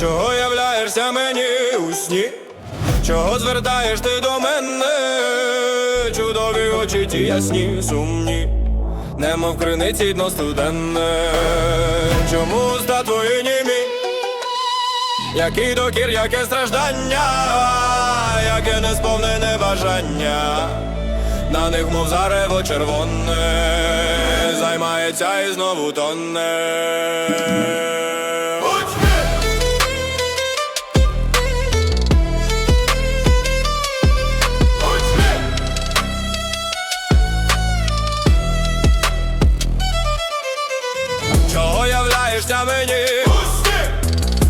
Чого являєшся мені у сні? Чого звертаєш ти до мене? Чудові очі ті ясні, сумні, немов криниці дно студенне. Чому уста твої німі? Який докір, яке страждання, яке несповнене бажання, на них, мов зарево червоне, займається і знову тоне.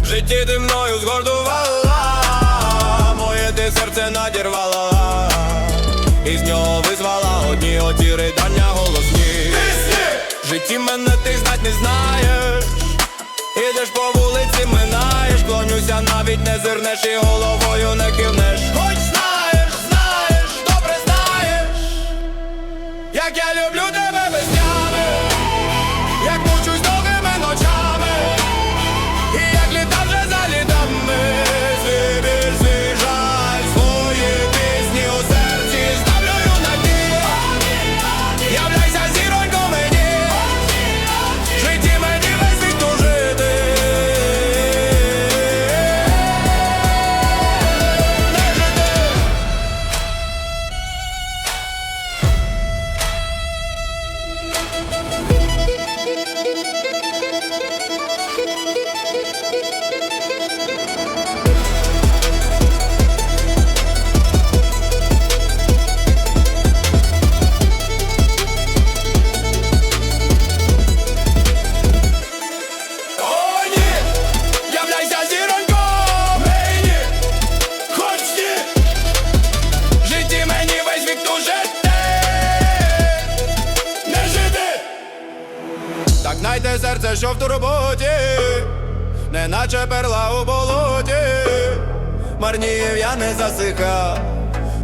В житті ти мною згордувала, моє ти серце надірвала, і з нього визвала одні оті ридання голосні. В житті мене ти знать не знаєш. Ідеш по вулиці, минаєш, клонюся, навіть не зирнеш і головою не кивнеш. Так найте серце, що в турботі, неначе перла у болоті, марніїв я не засихав,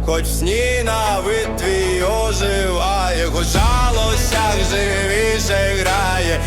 хоч в сні на твій оживає, хоч жалостях живіше грає,